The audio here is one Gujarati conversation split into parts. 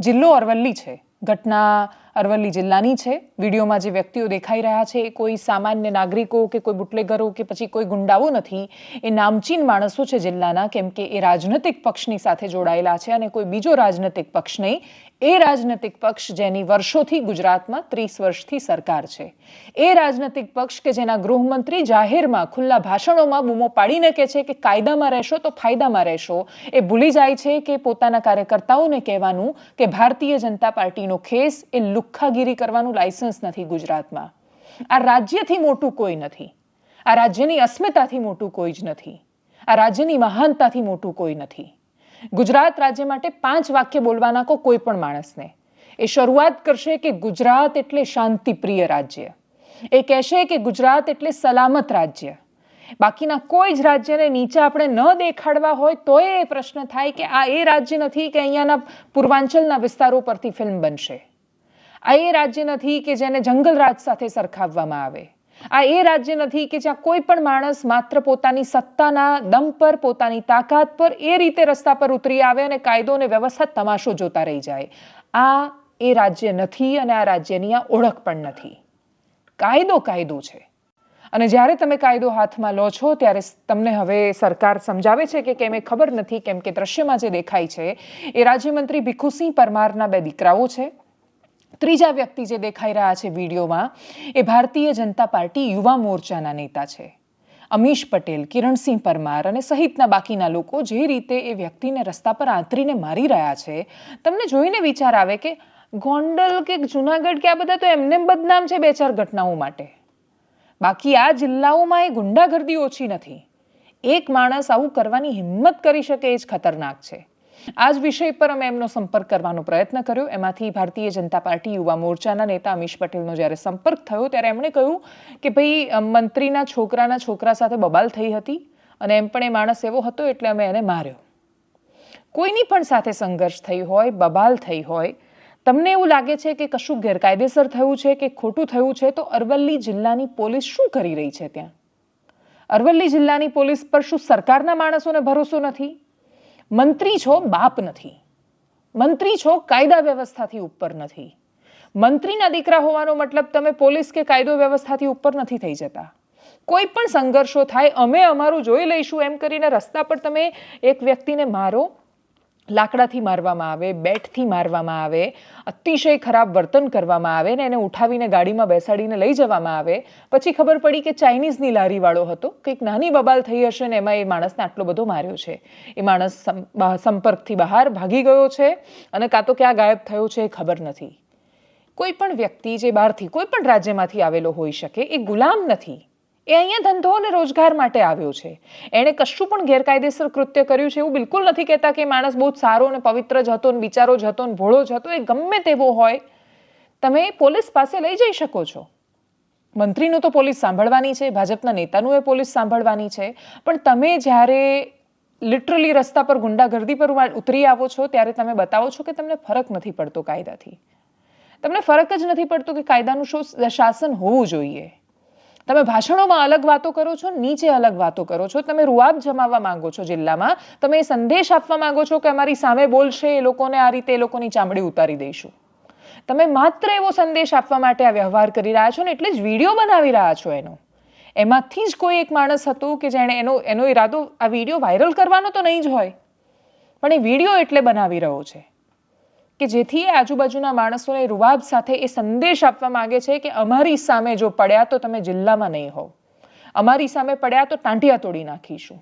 જિલ્લો અરવલ્લી છે. ઘટના અરવલ્લી જિલ્લાની છે. વિડીયોમાં જે વ્યક્તિઓ દેખાઈ રહ્યા છે, એ કોઈ સામાન્ય નાગરિકો કે કોઈ બુટલેગરો કે પછી કોઈ ગુંડાઓ નથી. એ નામચીન માણસો છે જિલ્લાના, કેમ કે એ રાજનૈતિક પક્ષની સાથે જોડાયેલા છે અને કોઈ બીજો રાજનૈતિક પક્ષ નહીં. એ રાજનૈતિક પક્ષ જેની વર્ષોથી ગુજરાતમાં ત્રીસ વર્ષથી સરકાર છે. એ રાજનૈતિક પક્ષ કે જેના ગૃહમંત્રી જાહેરમાં ખુલ્લા ભાષણોમાં બૂમો પાડીને કહે છે કે કાયદામાં રહેશો તો ફાયદામાં રહેશો. એ ભૂલી જાય છે કે પોતાના કાર્યકર્તાઓને કહેવાનું કે ભારતીય જનતા પાર્ટીનો ખેસ એ લુખ્ખાગીરી કરવાનું લાયસન્સ નથી ગુજરાતમાં. આ રાજ્યથી મોટું કોઈ નથી. આ રાજ્યની અસ્મિતાથી મોટું કોઈ જ નથી. આ રાજ્યની મહાનતાથી મોટું કોઈ નથી. ગુજરાત રાજ્ય માટે પાંચ વાક્ય બોલવાના કો કોઈ પણ માણસને એ શરૂઆત કરશે કે ગુજરાત એટલે શાંતિપ્રિય રાજ્ય. એ કહેશે કે ગુજરાત એટલે સલામત રાજ્ય. બાકીના કોઈ જ રાજ્યને નીચે આપણે ન દેખાડવા હોય તોય એ પ્રશ્ન થાય કે આ એ રાજ્ય નથી કે અહીંયાના પૂર્વાંચલના વિસ્તારો પરથી ફિલ્મ બનશે. આ એ રાજ્ય નથી કે જેને જંગલ રાજ સાથે સરખાવવામાં આવે. આ એ રાજ્ય નથી કે જ્યાં કોઈ પણ માણસ માત્ર પોતાની સત્તાના દમ પર, પોતાની તાકાત પર એ રીતે રસ્તા પર ઉતરી આવે અને કાયદો અને વ્યવસ્થા તમાશો જોતા રહી જાય. આ એ રાજ્ય નથી અને આ રાજ્યની આ ઓળખ પણ નથી. કાયદો કાયદો છે. અને જ્યારે તમે કાયદો હાથમાં લો છો, ત્યારે તમને હવે સરકાર સમજાવે છે કે કેમ એ ખબર નથી, કેમ કે દ્રશ્યમાં જે દેખાય છે, એ રાજ્યમંત્રી ભીખુસિંહ પરમારના બે દીકરાઓ છે. ત્રીજા વ્યક્તિ જે દેખાઈ રહ્યા છે વિડીયોમાં, એ ભારતીય જનતા પાર્ટી યુવા મોરચાના નેતા છે. અમીશ પટેલ, કિરણસિંહ પરમાર અને સહિતના બાકીના લોકો જે રીતે એ વ્યક્તિને રસ્તા પર આંતરીને મારી રહ્યા છે, તમને જોઈને વિચાર આવે કે ગોંડલ કે જુનાગઢ કે આ બધા તો એમને બદનામ છે બે ચાર ઘટનાઓ માટે. બાકી આ જિલ્લાઓમાં એ ગુંડાગર્દી ઓછી નથી. એક માણસ આવું કરવાની હિંમત કરી શકે એ જ ખતરનાક છે. આ જ વિષય પર અમે એમનો સંપર્ક કરવાનો પ્રયત્ન કર્યો. એમાંથી ભારતીય જનતા પાર્ટી યુવા મોરચાના નેતા અમીશ પટેલનો જ્યારે સંપર્ક થયો ત્યારે એમણે કહ્યું કે ભાઈ મંત્રીના છોકરાના છોકરા સાથે બબાલ થઈ હતી અને એમ પણ એ માણસ એવો હતો એટલે અમે એને માર્યો. કોઈની પણ સાથે સંઘર્ષ થઈ હોય, બબાલ થઈ હોય, તમને એવું લાગે છે કે કશું ગેરકાયદેસર થયું છે કે ખોટું થયું છે, તો અરવલ્લી જિલ્લાની પોલીસ શું કરી રહી છે ત્યાં? અરવલ્લી જિલ્લાની પોલીસ પર શું સરકારના માણસોને ભરોસો નથી? મંત્રી છો, બાપ નથી. મંત્રી છો, કાયદા વ્યવસ્થાથી ઉપર નથી. મંત્રીના દીકરા હોવાનો મતલબ તમે પોલીસ કે કાયદો વ્યવસ્થાથી ઉપર નથી થઈ જતા. કોઈ પણ સંઘર્ષો થાય, અમે અમારું જોઈ લઈશું એમ કરીને રસ્તા પર તમે એક વ્યક્તિને મારો લાકડાથી મારવામાં આવે, બેટથી મારવામાં આવે, અતિશય ખરાબ વર્તન કરવામાં આવે ને એને ઉઠાવીને ગાડીમાં બેસાડીને લઈ જવામાં આવે. પછી ખબર પડી કે ચાઇનીઝની લારીવાળો હતો. કંઈક નાની બબાલ થઈ હશે ને એમાં એ માણસને આટલો બધો માર્યો છે. એ માણસ સંપર્કથી બહાર ભાગી ગયો છે અને કાં તો ક્યાં ગાયબ થયો છે એ ખબર નથી. કોઈ પણ વ્યક્તિ જે બહારથી, કોઈ પણ રાજ્યમાંથી આવેલો હોઈ શકે, એ ગુલામ નથી. એ અહીંયા ધંધો અને રોજગાર માટે આવ્યો છે. એણે કશું પણ ગેરકાયદેસર કૃત્ય કર્યું છે એવું બિલકુલ નથી કહેતા કે માણસ બહુ સારો અને પવિત્ર જ હતો ને બિચારો જ હતો ને ભોળો જ હતો, એ ગમે તેવો હોય. તમે પોલીસ પાસે લઈ જઈ શકો છો. મંત્રીનું તો પોલીસ સાંભળવાની છે, ભાજપના નેતાનું એ પોલીસ સાંભળવાની છે. પણ તમે જ્યારે લિટરલી રસ્તા પર ગુંડાગર્દી પર ઉતરી આવો છો, ત્યારે તમે બતાવો છો કે તમને ફરક નથી પડતો કાયદાથી. તમને ફરક જ નથી પડતો કે કાયદાનું શું શાસન હોવું જોઈએ. તમે ભાષણોમાં અલગ વાતો કરો છો, નીચે અલગ વાતો કરો છો, તમે રૂઆબ જમાવવા માંગો છો જિલ્લામાં, તમે એ સંદેશ આપવા માંગો છો કે અમારી સામે બોલશે, એ લોકોને આ રીતે એ લોકોની ચામડી ઉતારી દઈશું. તમે માત્ર એવો સંદેશ આપવા માટે આ વ્યવહાર કરી રહ્યા છો ને એટલે જ વીડિયો બનાવી રહ્યા છો એનો. એમાંથી જ કોઈ એક માણસ હતું કે જેણે એનો એનો ઈરાદો આ વીડિયો વાયરલ કરવાનો તો નહીં જ હોય. પણ એ વીડિયો એટલે બનાવી રહ્યો છે. કે જેથી એ આજુબાજુના માણસોને રૂવાબ સાથે એ સંદેશ આપવા માંગે છે કે અમારી સામે જો પડ્યા તો તમે જિલ્લામાં નહીં હોવ. અમારી સામે પડ્યા તો ટાંટિયા તોડી નાખીશું.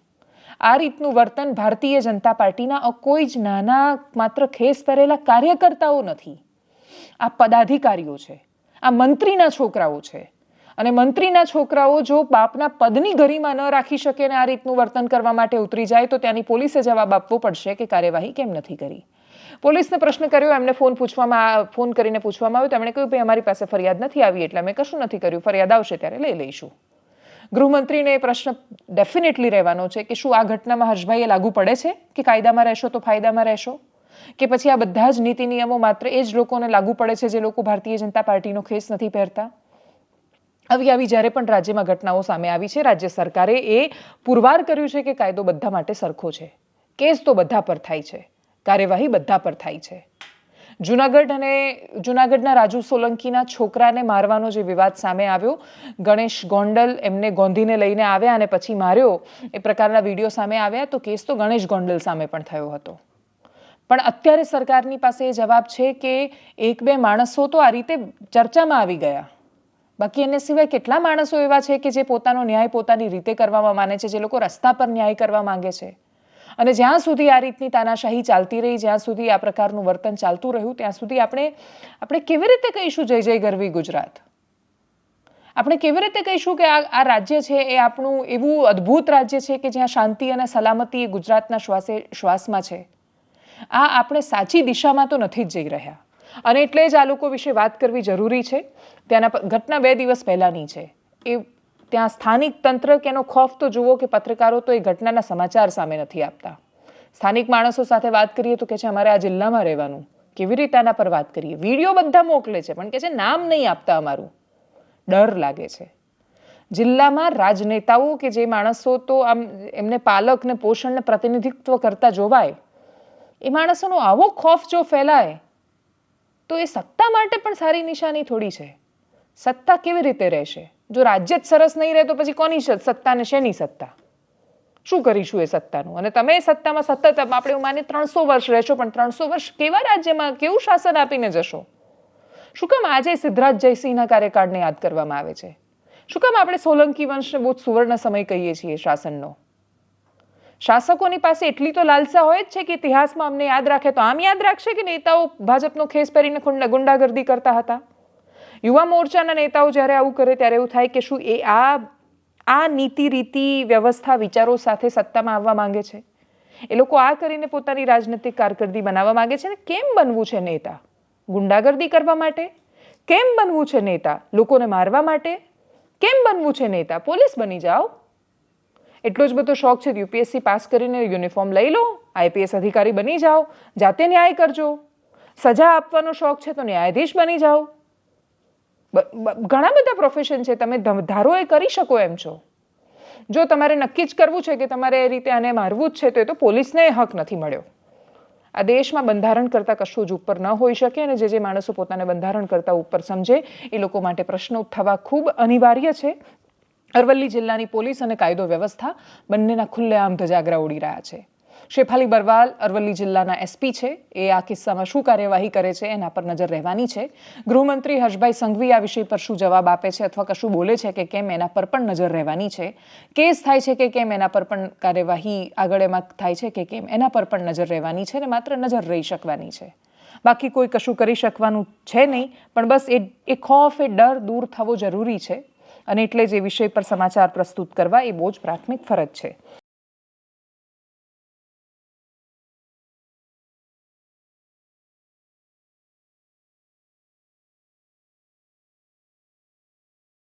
આ રીતનું વર્તન ભારતીય જનતા પાર્ટીના કોઈ જ નાના માત્ર ખેસ પહેરેલા કાર્યકર્તાઓ નથી. આ પદાધિકારીઓ છે. આ મંત્રીના છોકરાઓ છે. અને મંત્રીના છોકરાઓ જો બાપના પદની ગરિમાં ન રાખી શકે ને આ રીતનું વર્તન કરવા માટે ઉતરી જાય તો ત્યાંની પોલીસે જવાબ આપવો પડશે કે કાર્યવાહી કેમ નથી કરી. પોલીસને પ્રશ્ન કર્યો, એમને ફોન પૂછવામાં ફોન કરીને પૂછવામાં આવ્યું. તેમણે કહ્યું, ભાઈ, અમારી પાસે ફરિયાદ નથી આવી એટલે અમે કશું નથી કર્યું. ફરિયાદ આવશે ત્યારે લઈ લઈશું. ગૃહમંત્રીને એ પ્રશ્ન ડેફિનેટલી રહેવાનો છે કે શું આ ઘટનામાં હર્ષભાઈએ લાગુ પડે છે કે કાયદામાં રહેશો તો ફાયદામાં રહેશો? કે પછી આ બધા જ નીતિ નિયમો માત્ર એ જ લોકોને લાગુ પડે છે જે લોકો ભારતીય જનતા પાર્ટીનો ખેસ નથી પહેરતા? આવી આવી જ્યારે પણ રાજ્યમાં ઘટનાઓ સામે આવી છે, રાજ્ય સરકારે એ પુરવાર કર્યું છે કે કાયદો બધા માટે સરખો છે. કેસ તો બધા પર થાય છે. કાર્યવાહી બધા પર થાય છે. જુનાગઢ અને જુનાગઢના રાજુ સોલંકીના છોકરાને મારવાનો જે વિવાદ સામે આવ્યો, ગણેશ ગોંડલ એમને ગોંધીને લઈને આવ્યા અને પછી માર્યો, એ પ્રકારના વીડિયો સામે આવ્યા, તો કેસ તો ગણેશ ગોંડલ સામે પણ થયો હતો. પણ અત્યારે સરકારની પાસે એ જવાબ છે કે એક બે માણસો તો આ રીતે ચર્ચામાં આવી ગયા. બાકી એને સિવાય કેટલા માણસો એવા છે કે જે પોતાનો ન્યાય પોતાની રીતે કરવામાં માને છે, જે લોકો રસ્તા પર ન્યાય કરવા માંગે છે? અને જ્યાં સુધી આ રીતની તાનાશાહી ચાલતી રહી, જ્યાં સુધી આ પ્રકારનું વર્તન ચાલતું રહ્યું, ત્યાં સુધી આપણે આપણે કેવી રીતે કહીશું જય જય ગરવી ગુજરાત? આપણે કેવી રીતે કહીશું કે આ આ રાજ્ય છે, એ આપણું એવું અદ્ભુત રાજ્ય છે કે જ્યાં શાંતિ અને સલામતી એ ગુજરાતના શ્વાસે, શ્વાસમાં છે. આ આપણે સાચી દિશામાં તો નથી જ જઈ રહ્યા. અને એટલે જ આ લોકો વિશે વાત કરવી જરૂરી છે. ત્યાંના ઘટના બે દિવસ પહેલાંની છે. એ ત્યાં સ્થાનિક તંત્ર કે એનો ખોફ તો જુઓ કે પત્રકારો તો એ ઘટનાના સમાચાર સામે નથી આપતા. સ્થાનિક માણસો સાથે વાત કરીએ તો કે છે, અમારે આ જિલ્લામાં રહેવાનું. કેવી રીતે આના પર વાત કરીએ? વીડિયો બધા મોકલે છે, પણ કે છે, નામ નહીં આપતા અમારું. ડર લાગે છે. જિલ્લામાં રાજનેતાઓ કે જે માણસો તો આમ એમને પાલક ને પોષણને પ્રતિનિધિત્વ કરતા જોવાય, એ માણસોનો આવો ખોફ જો ફેલાય, તો એ સત્તા માટે પણ સારી નિશાની થોડી છે. સત્તા કેવી રીતે રહેશે? જો રાજ્ય જ સરસ નહીં રહે તો પછી કોની સત્તાને શેની સત્તા? શું કરીશું એ સત્તાનું? અને તમે સત્તામાં સતત આપણે એવું માની ત્રણસો વર્ષ રહેશો, પણ ત્રણસો વર્ષ કેવા રાજ્યમાં, કેવું શાસન આપીને જશો? શું કામ આજે સિદ્ધરાજ જયસિંહના કાર્યકાળને યાદ કરવામાં આવે છે? શું કામ આપણે સોલંકી વંશને બહુ સુવર્ણ સમય કહીએ છીએ શાસનનો? શાસકોની પાસે એટલી તો લાલસા હોય જ છે કે ઇતિહાસમાં અમને યાદ રાખે તો આમ યાદ રાખશે કે નેતાઓ ભાજપનો ખેસ પહેરીને ગુંડા- ગુંડાગર્દી કરતા હતા? યુવા મોરચાના નેતાઓ જ્યારે આવું કરે ત્યારે એવું થાય કે શું એ આ આ નીતિ રીતિ વ્યવસ્થા વિચારો સાથે સત્તામાં આવવા માંગે છે? એ લોકો આ કરીને પોતાની રાજનૈતિક કારકિર્દી બનાવવા માંગે છે ને કેમ બનવું છે નેતા? ગુંડાગર્દી કરવા માટે? કેમ બનવું છે નેતા? લોકોને મારવા માટે? કેમ બનવું છે નેતા? પોલીસ બની જાઓ. એટલો જ બધો શોખ છે યુપીએસસી પાસ કરીને યુનિફોર્મ લઈ લો, આઈપીએસ અધિકારી બની જાઓ, જાતે ન્યાય કરજો. સજા આપવાનો શોખ છે તો ન્યાયાધીશ બની જાઓ. ઘણા બધા પ્રોફેશન છે, તમે ધારો એ કરી શકો એમ છો. જો તમારે નક્કી જ કરવું છે કે તમારે એ રીતે આને મારવું જ છે, તો એ તો પોલીસને હક નથી મળ્યો. આ દેશમાં બંધારણ કરતાં કશું જ ઉપર ન હોઈ શકે અને જે જે માણસો પોતાને બંધારણ કરતાં ઉપર સમજે, એ લોકો માટે પ્રશ્નો થવા ખૂબ અનિવાર્ય છે. અરવલ્લી જિલ્લાની પોલીસ અને કાયદો વ્યવસ્થા બંનેના ખુલ્લેઆમ ધજાગરા ઉડી રહ્યા છે. શેફાલી બરવાલ અરવલ્લી જિલ્લાના એસપી છે. એ આ કિસ્સામાં શું કાર્યવાહી કરે છે એના પર નજર રહેવાની છે. ગૃહમંત્રી હર્ષભાઈ સંઘવી આ વિષય પર શું જવાબ આપે છે અથવા કશું બોલે છે કે કેમ એના પર પણ નજર રહેવાની છે. કેસ થાય છે કે કેમ એના પર પણ કાર્યવાહી આગળ એમાં થાય છે કે કેમ એના પર પણ નજર રહેવાની છે અને માત્ર નજર રહી શકવાની છે. બાકી કોઈ કશું કરી શકવાનું છે નહીં, પણ બસ એ એ ખોફ, એ ડર દૂર થવો જરૂરી છે. અને એટલે જ એ વિષય પર સમાચાર પ્રસ્તુત કરવા એ બહુ જ પ્રાથમિક ફરજ છે.